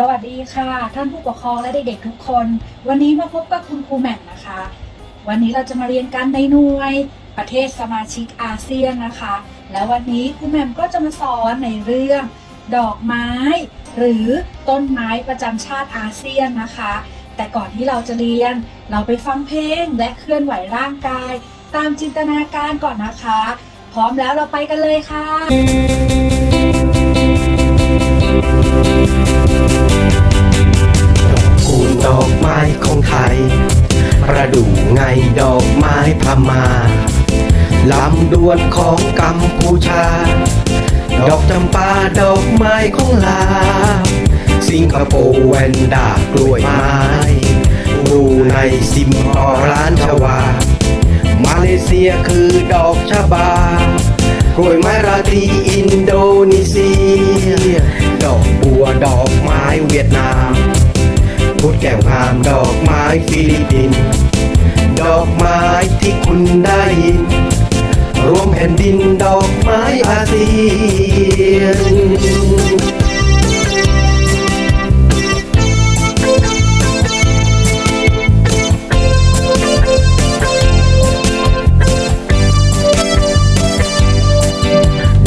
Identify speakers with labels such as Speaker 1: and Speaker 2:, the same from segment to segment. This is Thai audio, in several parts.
Speaker 1: สวัสดีค่ะ ท่านผู้ปกครองและเด็กๆทุกคน วันนี้มาพบกับคุณครูแหม่มนะคะ วันนี้เราจะมาเรียนกันในหน่วย ประเทศสมาชิกอาเซียนนะคะ และวันนี้ครูแหม่มก็จะมาสอนในเรื่อง ดอกไม้ หรือต้นไม้ประจำชาติอาเซียนนะคะ แต่ก่อนที่เราจะเรียน เราไปฟังเพลงและเคลื่อนไหวร่างกาย ตามจินตนาการก่อนนะคะ พร้อมแล้วเราไปกันเลยค่ะ
Speaker 2: ดอกไม้ของไทย ประดู่ไงดอกไม้พม่าลำดวนของกัมพูชา ดอกจำปาดอกไม้ของลา สิงคโปร์แวนด้ากล้วยไม้บรูไนซิมออร้านชวา มาเลเซียคือดอกชบากล้วยไม้ราตรีอินโดนีเซีย ดอกบัวดอกไม้เวียดนาม ดแก้วงามดอกไม้ฟิลิปปิน ดอกไม้ที่คุณได้ยิน รวมแผ่นดินดอกไม้อาเซียน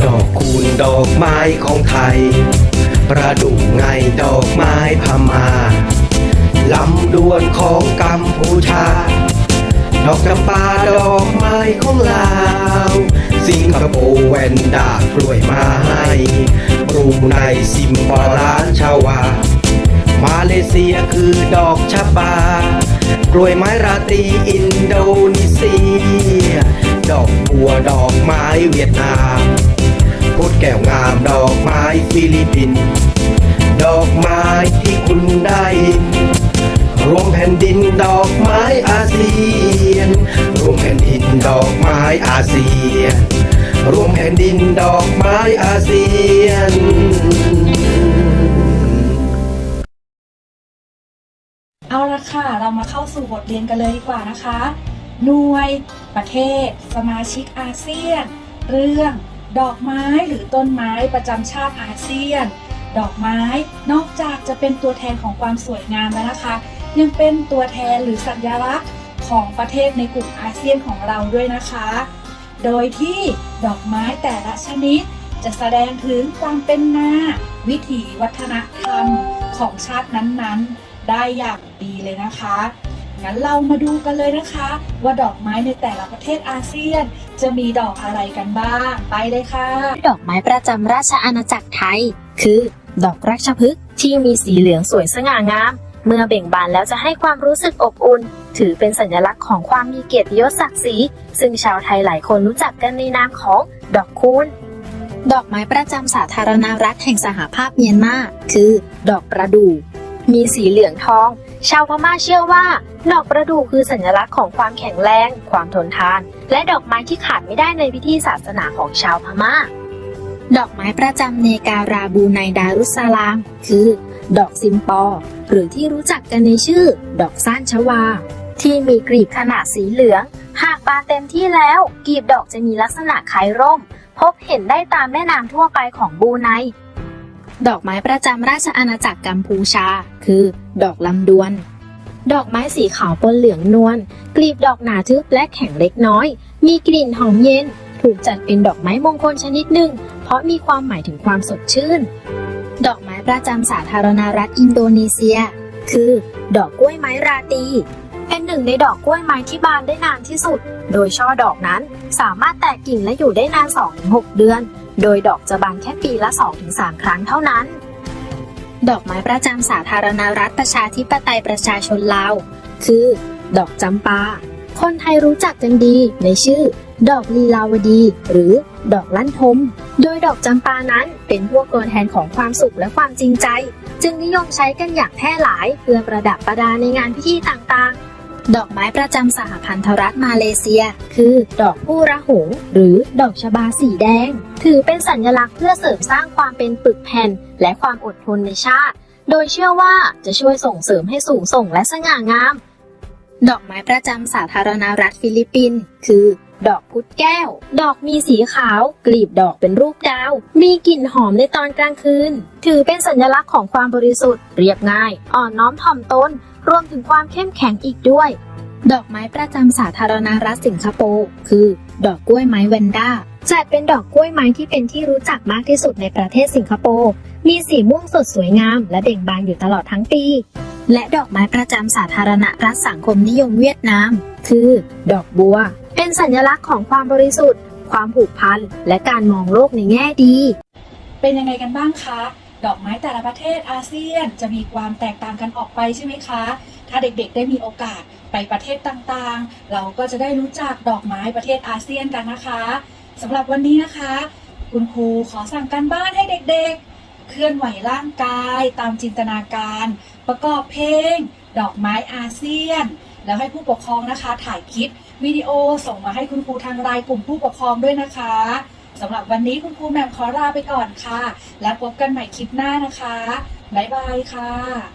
Speaker 2: ดอกคูณดอกไม้ของไทย ประดู่ไงดอกไม้พม่า ลำดวนของกัมพูชา ดอกจำปาดอกไม้ของลาว สิงคโปร์แวนด้ากล้วยไม้บรูไนซิมบอลานชาวา มาเลเซียคือดอกชะบากล้วยไม้ราตรีอินโดนีเซีย ดอกบัวดอกไม้เวียดนามพุดแก้วงามดอกไม้ฟิลิปปินส์ดอกไม้ที่คุณได้ รวมแผ่นดินดอกไม้อาเซียน รวมแผ่นดินดอกไม้อาเซียน รวมแผ่นดินดอกไม้อาเซียน
Speaker 1: เอาละค่ะ เรามาเข้าสู่บทเรียนกันเลยดีกว่านะคะ หน่วย ประเทศ สมาชิกอาเซียน เรื่อง ดอกไม้หรือต้นไม้ประจำชาติอาเซียน ดอกไม้นอกจากจะเป็นตัวแทนของความสวยงามแล้วนะคะ ยังเป็นตัวแทนหรือสัญลักษณ์ของประเทศในกลุ่มอาเซียนของเราด้วยนะคะ โดยที่ดอกไม้แต่ละชนิด จะแสดงถึงความเป็นมาวิถีวัฒนธรรมของชาตินั้นๆ ได้อย่างดีเลยนะคะ งั้นเรามาดูกันเลยนะคะ ว่าดอกไม้ในแต่ละประเทศอาเซียน จะมีดอกอะไรกันบ้าง ไปเลยค่ะ
Speaker 3: ดอกไม้ประจำราชอาณาจักรไทย คือ ดอกราชพฤกษ์ที่มีสีเหลืองสวยสง่างาม เมื่อเบ่งบานแล้วจะให้ความรู้สึกอบอุ่น ถือเป็นสัญลักษณ์ของความมีเกียรติยศศักดิ์ศรี ซึ่งชาวไทยหลายคนรู้จักกันในนามของดอกคูณดอกไม้ประจำสาธารณรัฐแห่งสหภาพเมียนมา คือ ดอกประดู่ มีสีเหลืองทอง ชาวพม่าเชื่อว่า ดอกประดู่คือสัญลักษณ์ของความแข็งแรง ความทนทาน และดอกไม้ที่ขาดไม่ได้ในพิธีศาสนาของชาวพม่า ดอกไม้ประจำเนการาบูในดารุสสลาม คือ ดอกซิมปอ หรือที่รู้จักกันในชื่อ ดอกซ่านชวา ที่มีกลีบขนาดสีเหลือง หากบานเต็มที่แล้ว กลีบดอกจะมีลักษณะคล้ายร่ม พบเห็นได้ตามแม่น้ำทั่วไปของบูไนดอกไม้ประจำราชอาณาจักรกัมพูชา คือ ดอกลำดวน ดอกไม้สีขาวปนเหลืองนวล กลีบดอกหนาทึบและแข็งเล็กน้อย มีกลิ่นหอมเย็น ถูกจัดเป็นดอกไม้มงคลชนิดหนึ่ง เพราะมีความหมายถึงความสดชื่น ดอกไม้ ประจำสาธารณรัฐอินโดนีเซีย คือ ดอกกล้วยไม้ราตี เป็นหนึ่งในดอกกล้วยไม้ที่บานได้นานที่สุด โดยช่อดอกนั้นสามารถแตกกิ่งและอยู่ได้นาน 2-6 เดือน โดยดอกจะบานแค่ปีละ 2-3 ครั้งเท่านั้น ดอกไม้ประจำสาธารณรัฐประชาธิปไตยประชาชนลาว คือ ดอกจำปา คนไทยรู้จักกันดีในชื่อ ดอกลีลาวดี หรือดอกลั่นทม โดยดอกจำปานั้นเป็นพวกตัวแทนของความสุขและความจริงใจ จึงนิยมใช้กันอย่างแพร่หลายเพื่อประดับประดาในงานพิธีต่างๆ ดอกไม้ประจำสหพันธรัฐมาเลเซีย คือดอกผู้ระหงหรือดอกชบาสีแดง ถือเป็นสัญลักษณ์เพื่อเสริมสร้างความเป็นปึกแผ่น และความอดทนในชาติ โดยเชื่อว่าจะช่วยส่งเสริมให้สูงส่งและสง่างาม ดอกไม้ประจำสาธารณรัฐฟิลิปปินส์คือ ดอกพุดแก้ว ดอกมีสีขาว กลีบดอกเป็นรูปดาว มีกลิ่นหอมในตอนกลางคืน ถือเป็นสัญลักษณ์ของความบริสุทธิ์ เรียบง่าย อ่อนน้อมถ่อมตน รวมถึงความเข้มแข็งอีกด้วย ดอกไม้ประจำสาธารณรัฐสิงคโปร์คือ ดอกกล้วยไม้แวนด้าจัดเป็นดอกกล้วยไม้ที่เป็นที่รู้จักมากที่สุดในประเทศสิงคโปร์ มีสีม่วงสดสวยงาม และเบ่งบานอยู่ตลอดทั้งปี และดอกไม้ประจำสาธารณรัฐสังคมนิยมเวียดนาม คือ ดอกบัว เป็นสัญลักษณ์ของความบริสุทธิ์ ความผูกพัน และการมองโลกในแง่ดี
Speaker 1: เป็นยังไงกันบ้างคะ ดอกไม้แต่ละประเทศอาเซียนจะมีความแตกต่างกันออกไปใช่ไหมคะ ถ้าเด็กๆ ได้มีโอกาสไปประเทศต่างๆ เราก็จะได้รู้จักดอกไม้ประเทศอาเซียนกันนะคะสำหรับวันนี้นะคะ คุณครูขอสั่งการบ้านให้เด็กๆ เคลื่อนไหวร่างกายตามจินตนาการ ประกอบเพลง ดอกไม้อาเซียน แล้วให้ผู้ปกครองนะคะ ถ่ายคลิปวิดีโอส่งมาให้คุณครูทางไลน์กลุ่มผู้ปกครองด้วยนะคะสำหรับวันนี้คุณครูแหม่มขอลาไปก่อนค่ะ แล้วพบกันใหม่คลิปหน้านะคะบ๊ายบายค่ะ